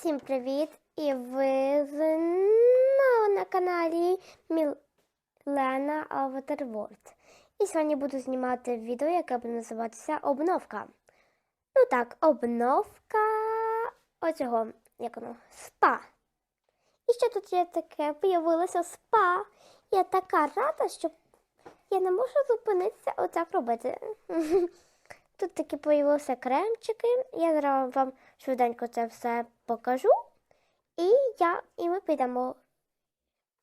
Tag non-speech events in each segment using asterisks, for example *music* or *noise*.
Всім привіт! І ви знову на каналі Мілена Avatar. І сьогодні буду знімати відео, яке буде називатися Обновка. Ну так, обновка оцього, як воно, спа. І що тут є таке? Появилося спа. Я така рада, що я не можу зупинитися отак робити. *laughs* Тут такі появилися кремчики. Я зараз вам швиденько це все покажу. І я, і ми підемо.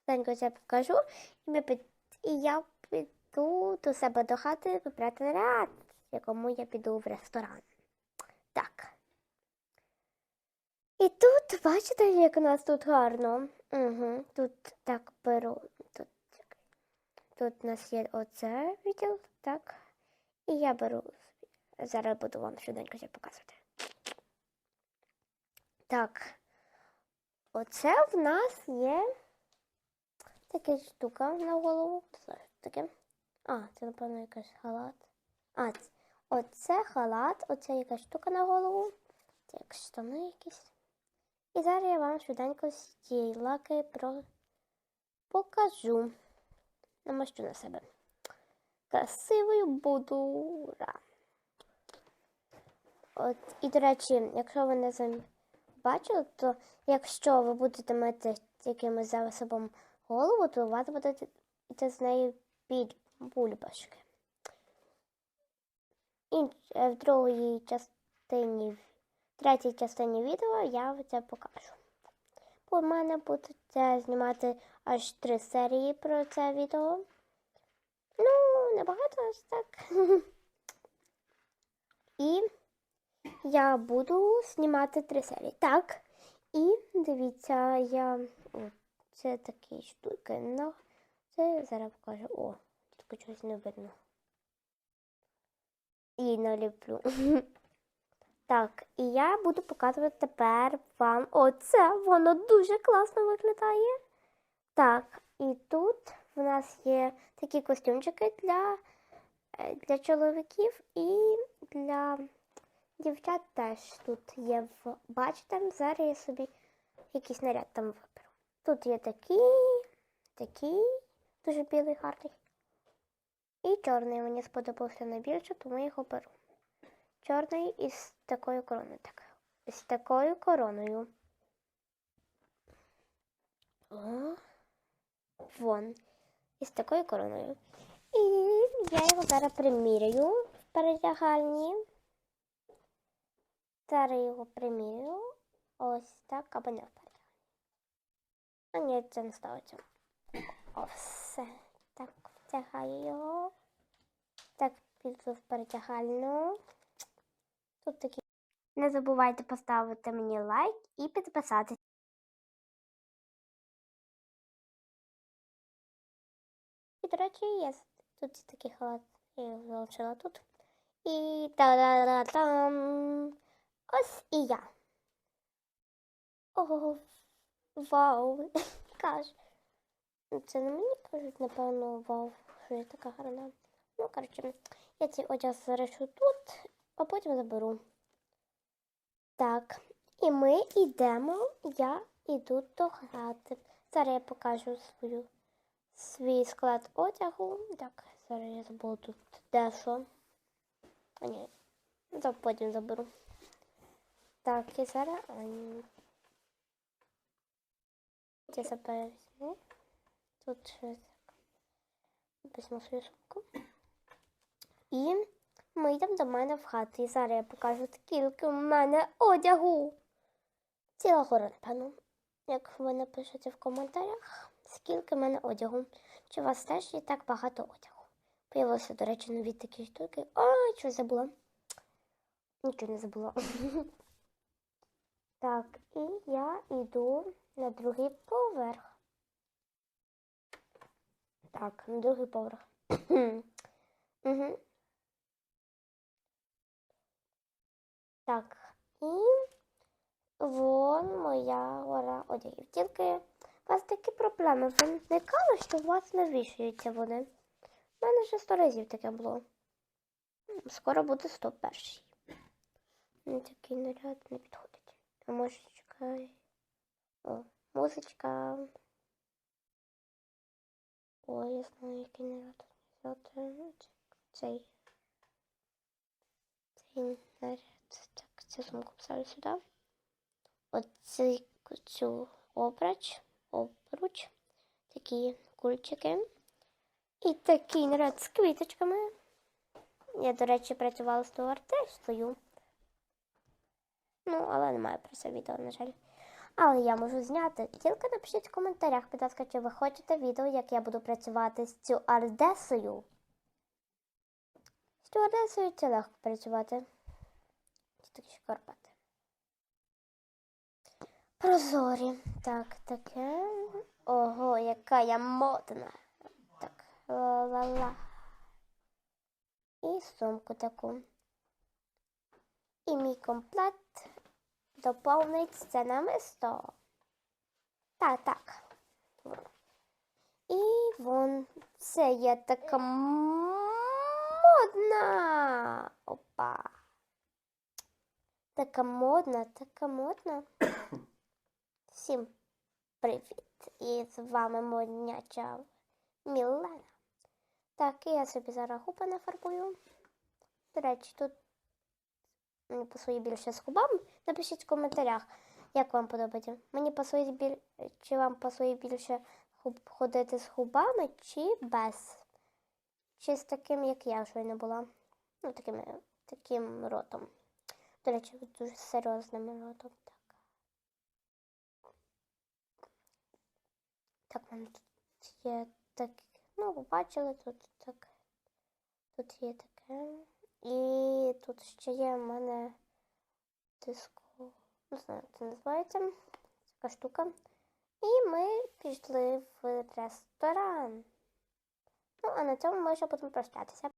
Швиденько це покажу. І, ми під, і я піду до себе до хати вибрати наряд, якому я піду в ресторан. Так. І тут, бачите, як у нас тут гарно. Угу. Тут так беру. Тут, тут у нас є оце відділ, так. І я беру Зараз буду вам швиденько це показувати. Так. Оце в нас є така штука на голову. Таке. А, це, напевно, якийсь халат. А, оце халат, оце якась штука на голову. Це як штани якісь. І зараз я вам швиденько з цієї лаки про... покажу. Намащу на себе. Красивою буду. Ура! От, і, до речі, якщо ви не бачили, то якщо ви будете мити якимось засобом голову, то у вас буде йти з нею під бульбашки. І е, в другій частині, в третій частині відео я це покажу. В мене будуть е, знімати аж три серії про це відео. Ну, небагато аж так. *laughs* І я буду знімати три серії. Так. І дивіться, я. О, це такі штуки. Ну, це зараз покажу. О, тут чогось не видно. І наліплю. *laughs* Так, і я буду показувати тепер вам. Оце воно дуже класно виглядає. Так, і тут в нас є такі костюмчики для, е, для чоловіків і для. Дівчат теж тут є в. Бачите, зараз я собі якийсь наряд там виберу. Тут є такий, такий, дуже білий гарний. І чорний мені сподобався найбільше, тому я його беру. Чорний із такою короною. Так, із такою короною. О, вон. Із такою короною. І я його зараз приміряю в передягальні. Зараз його примірю. Ось так, або не вперед. А ні, це не ставиться. О, все. Так, втягаю його. Так, піду в перетягальну. Тут такі. Не забувайте поставити мені лайк і підписатися. І, до речі, є тут такий халат. Я його залишила тут. І та-да-да-там. Ось і я. Ого, вау. *laughs* Каже. Це не мені кажуть, напевно, вау, що я така гарна. Ну, коротше, я цей одяг залишу тут, а потім заберу. Так, і ми йдемо, я йду до хати. Зараз я покажу свою, свій склад одягу. Так, зараз я забуду тут дещо. А ні, потім заберу. Так, і зараз я візьму. Тут щось візьму свою сумку. І ми йдемо до мене в хату. І зараз я покажу, скільки в мене одягу. Ціла гора, напевно. Як ви напишете в коментарях, скільки в мене одягу. Чи у вас теж є так багато одягу? Появилися, до речі, нові такі штуки. Ой, щось забула. Нічого не забула. *laughs* Так, і я йду на другий поверх. Так, на другий поверх. *clears throat* угу. Так, і вон моя гора одягів. Тільки у вас такі проблеми виникали, що у вас не вішаються вони. У мене вже сто разів таке було. Скоро буде 101. Мені такий наряд не підходить. А може чекати. О, музичка. Ой, я знаю, який наряд взяти. Цей. Цей наряд. Так, цю сумку вставлю сюди. Оці цю обруч, обруч, такі кульчики. І такий наряд з квіточками. Я, до речі, працювала з стюардесою. Ну, але немає про це відео, на жаль. Але я можу зняти. Тільки напишіть в коментарях, будь ласка, чи ви хочете відео, як я буду працювати з стюардесою. З стюардесою це легко працювати. Такі шкарпати. Прозорі. Так, таке. Ого, яка я модна. Так, ла-ла-ла. І сумку таку. І мій комплект доповнить це намисто. Так, так. І вон це я така модна. Опа. Така модна, така модна. *coughs* Всім привіт! І з вами модняча Мілена. Так, і я собі зараз губи нафарбую. До речі, тут пасує більше з губами. Напишіть в коментарях, як вам подобається. Мені пасує біль... чи вам пасує більше ходити з губами, чи без. Чи з таким, як я щойно була. Ну, таким, таким ротом. До речі, дуже серйозним ротом. Так. Так, в мене тут є так. Ну, ви бачили, тут так. Тут є таке. І тут ще є в мене диско. Не знаю, як це називається. Така штука. І ми пішли в ресторан. Ну, а на цьому ми вже будемо прощатися.